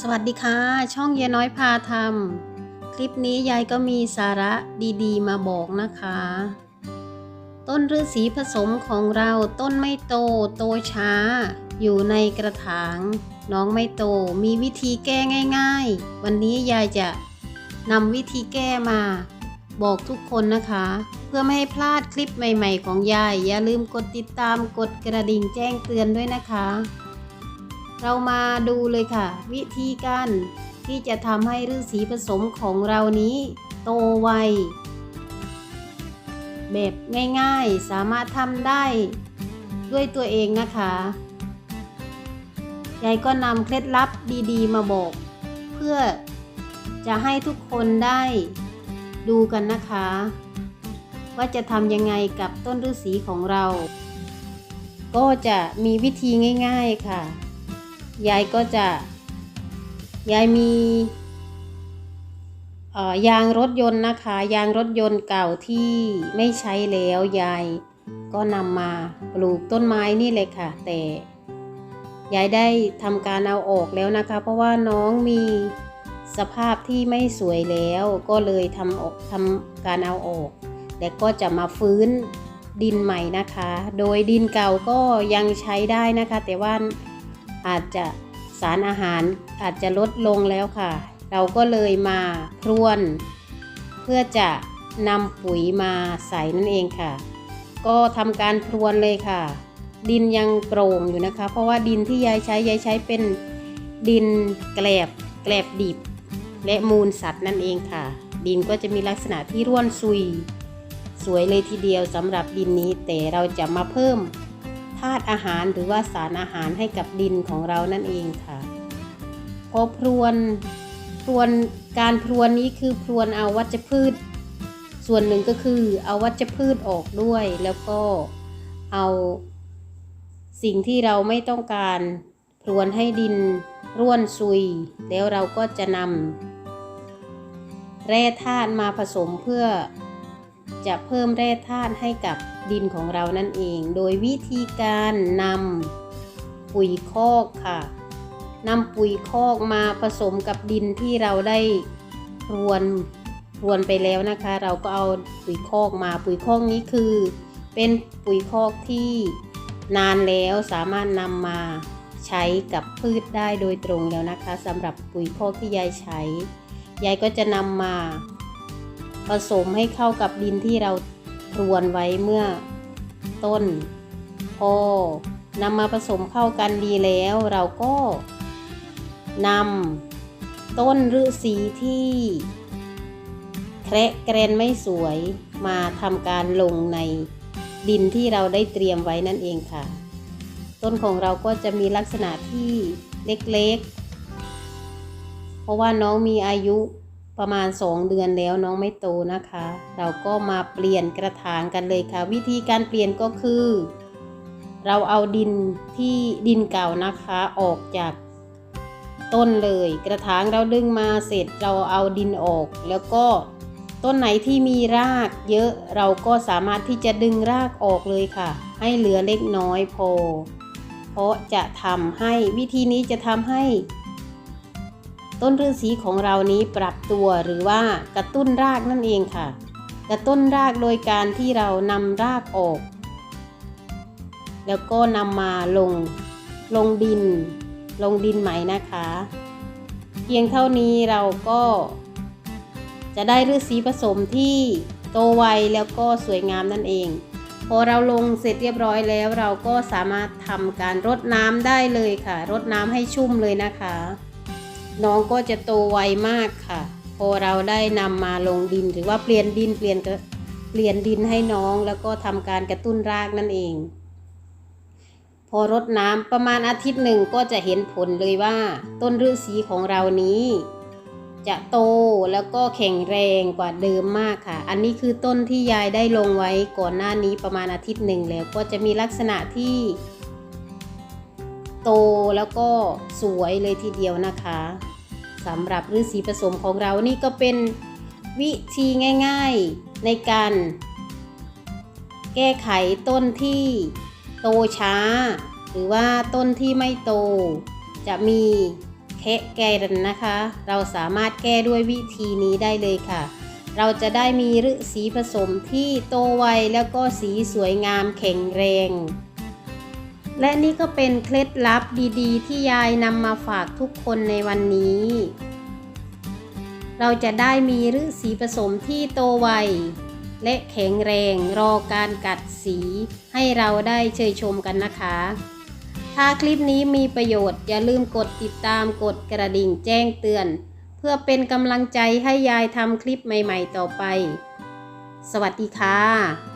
สวัสดีค่ะ ช่องเยน้อยพาทำคลิปนี้ยายก็มีสาระดีๆ มาบอกนะคะ ต้นฤาษีผสมของเราต้นไม่โตโตช้า อยู่ในกระถาง น้องไม่โตมีวิธีแก้ง่าย ๆ วันนี้ยายจะนำวิธีแก้มา บอกทุกคนนะคะ เพื่อไม่ให้พลาดคลิปใหม่ ๆ ของยาย อย่าลืมกดติดตามกดกระดิ่งแจ้งเตือนด้วยนะคะ เรามาดูเลยค่ะ วิธีการที่จะทำให้ฤาษีผสมของเรานี้โตไว แบบง่ายๆสามารถทำได้ด้วยตัวเองนะคะยายก็นำเคล็ดลับดีๆ มาบอก เพื่อจะให้ทุกคนได้ดูกันนะคะ ว่าจะทำยังไงกับต้นฤาษีของเรา ก็จะมีวิธีง่าย ๆค่ะ ยายก็จะ ยายมียางรถยนต์นะคะ ยางรถยนต์เก่าที่ไม่ใช้แล้วยายก็นำมาปลูกต้นไม้นี่เลยค่ะ แต่ยายได้ทำการเอาออกแล้วนะคะ เพราะว่าน้องมีสภาพที่ไม่สวยแล้วก็เลยทำออกทำการเอาออกและก็จะมาฟื้นดินใหม่นะคะ โดยดินเก่าก็ยังใช้ได้นะคะ แต่ว่า อาจจะสารอาหารอาจจะลดลงแล้วค่ะ เราก็เลยมาพรวน เพื่อจะนำปุ๋ยมาใส่นั่นเองค่ะ ก็ทำการพรวนเลยค่ะ ดินยังโปร่งอยู่นะคะ เพราะว่าดินที่ยายใช้ยายใช้เป็นดินแกลบแกลบดิบ และมูลสัตว์นั่นเองค่ะ ดินก็จะมีลักษณะที่ร่วนซุย สวยเลยทีเดียวสำหรับดินนี้แต่เราจะมาเพิ่มาตุอาหารหรือว่าสารอาหารให้กับดินของเรานั่นเองค่ะพอพรวนพรวนการพรวนนี้คือพรวนเอาวัชพืช ส่วนหนึ่งก็คือเอาวัชพืชออกด้วย แล้วก็เอาสิ่งที่เราไม่ต้องการพรวนให้ดินร่วนซุย แล้วเราก็จะนำแร่ธาตุมาผสมเพื่อจะเพิ่มแร่ธาตุให้กับ ดินของเรานั่นเอง โดยวิธีการนำปุ๋ยคอกค่ะนำปุ๋ยคอกมาผสมกับดินที่เราได้รวนรวนไปแล้วนะคะ เราก็เอาปุ๋ยคอกมาปุ๋ยคอกนี้คือ เป็นปุ๋ยคอกที่นานแล้วสามารถนำมาใช้กับพืชได้โดยตรงแล้วนะคะสำหรับปุ๋ยคอกที่ยายใช้ ยายก็จะนำมาผสมให้เข้ากับดินที่เรา รวนไว้เมื่อต้น พอนำมาผสมเข้ากันดีแล้วเราก็นำต้นฤาษีที่แคระแกรนไม่สวยมาทำการลงในดินที่เราได้เตรียมไว้นั่นเองค่ะ ต้นของเราก็จะมีลักษณะที่เล็กๆ เพราะว่าน้องมีอายุ ประมาณ 2 เดือนแล้วน้องไม่โตนะคะ เราก็มาเปลี่ยนกระถางกันเลยค่ะ วิธีการเปลี่ยนก็คือ เราเอาดินที่ดินเก่านะคะออกจากต้นเลย กระถางเราดึงมาเสร็จเราเอาดินออก แล้วก็ต้นไหนที่มีรากเยอะเราก็สามารถที่จะดึงรากออกเลยค่ะ ให้เหลือเล็กน้อยพอ เพราะจะทำให้วิธีนี้จะทำให้ ต้นฤาษีของเรานี้ปรับตัวหรือว่ากระตุ้นรากนั่นเองค่ะ กระตุ้นรากโดยการที่เรานำรากออก แล้วก็นำมาลงลงดิน ลงดินใหม่นะคะ เพียงเท่านี้เราก็จะได้ฤาษีผสมที่โตไวแล้วก็สวยงามนั่นเอง พอเราลงเสร็จเรียบร้อยแล้ว เราก็สามารถทำการรดน้ำได้เลยค่ะ รดน้ำให้ชุ่มเลยนะคะ น้องก็จะโตไวมากค่ะ พอเราได้นำมาลงดินหรือว่าเปลี่ยนดินเปลี่ยนเปลี่ยนดินให้น้องแล้วก็ทำการกระตุ้นรากนั่นเอง พอรดน้ำประมาณอาทิตย์หนึ่งก็จะเห็นผลเลยว่า ต้นฤาษีของเรานี้ จะโตแล้วก็แข็งแรงกว่าเดิมมากค่ะ อันนี้คือต้นที่ยายได้ลงไว้ก่อนหน้านี้ประมาณอาทิตย์หนึ่งแล้วก็จะมีลักษณะที่ โตแล้วก็สวยเลยทีเดียวนะคะสำหรับฤาษีผสมของเรานี่ก็เป็นวิธีง่าย ๆในการ แก้ไขต้นที่โตช้า หรือว่าต้นที่ไม่โต จะมีแคะแกนนะคะ เราสามารถแก้ด้วยวิธีนี้ได้เลยค่ะ เราจะได้มีฤสีผสมที่โตไวแล้วก็สีสวยงามแข็งแรง และนี่ก็เป็นเคล็ดลับดีๆ ที่ยายนำมาฝากทุกคนในวันนี้ เราจะได้มีฤสีผสมที่โตไวและแข็งแรงรอการกัดสีให้เราได้เชยชมกันนะคะ ถ้าคลิปนี้มีประโยชน์อย่าลืมกดติดตามกดกระดิ่งแจ้งเตือน เพื่อเป็นกำลังใจให้ยายทำคลิปใหม่ๆต่อไป สวัสดีค่ะ